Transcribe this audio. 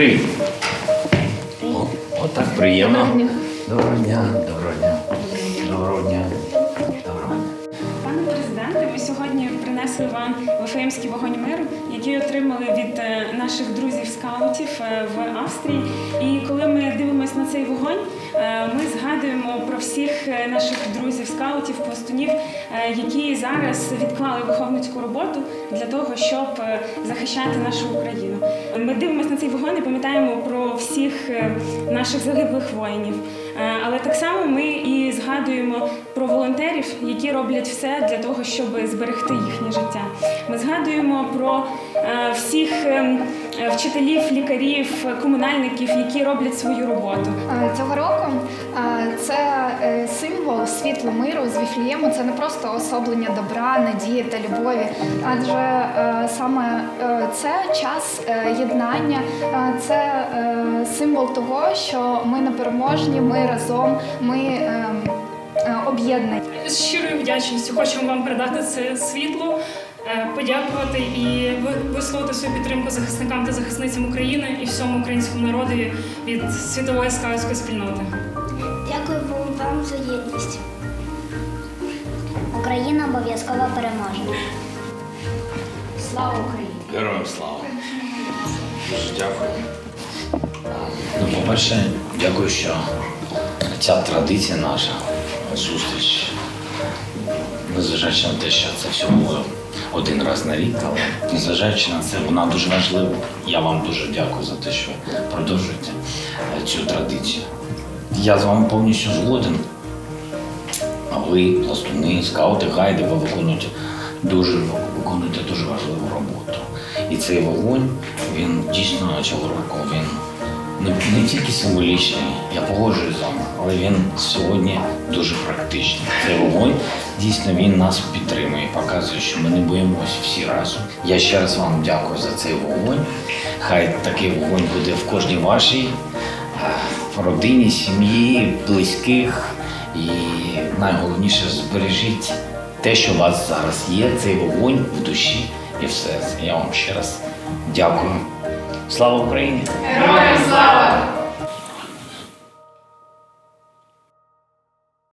Привіт. О, от приємно. Доброго дня, доброго дня. Доброго дня. Доброго дня. Пане президенте, ми сьогодні принесли вам Вифлеємський вогонь миру, який отримали від е, наших друзів-скаутів е, в Австрії. І коли ми дивимося на цей вогонь, е, ми згадуємо всіх е, наших друзів-скаутів, пластунів, е, які зараз відклали виховницьку роботу для того, щоб е, захищати нашу Україну. Ми дивимося на цей вогонь і пам'ятаємо про всіх наших загиблих воїнів. Але так само ми і згадуємо про волонтерів, які роблять все для того, щоб зберегти їхнє життя. Ми згадуємо про всіх вчителів, лікарів, комунальників, які роблять свою роботу. Цього року світлу миру з Віфлієму. Це не просто особлення добра, надії та любові, адже е, саме е, це час е, єднання, е, це е, символ того, що ми непереможні, ми разом, ми е, е, об'єднані. З щирою вдячністю хочемо вам передати це світло, е, подякувати і висловити свою підтримку захисникам та захисницям України і всьому українському народові від світової скаутської спільноти. Дякую вам за єдність. Україна обов'язково переможе. Слава Україні! Героям слава. Дуже дякую. Ну, по-перше, дякую, що ця традиція наша, зустріч, незважаючи на те, що це всього один раз на рік, але незважаючи на це, вона дуже важлива. Я вам дуже дякую за те, що продовжуєте е, цю традицію. Я з вами повністю згоден. А ви, пластуни, скаути, гайди, ви виконуєте дуже виконуєте дуже важливу роботу. І цей вогонь, він дійсно цього року він не, не тільки символічний, я погоджуюсь з вами, але він сьогодні дуже практичний. Цей вогонь дійсно він нас підтримує, показує, що ми не боїмося всі разом. Я ще раз вам дякую за цей вогонь. Хай такий вогонь буде в кожній вашій е, родині, сім'ї, близьких. І найголовніше збережіть те, що у вас зараз є, цей вогонь в душі і все. Я вам ще раз дякую. Слава Україні! Героям слава!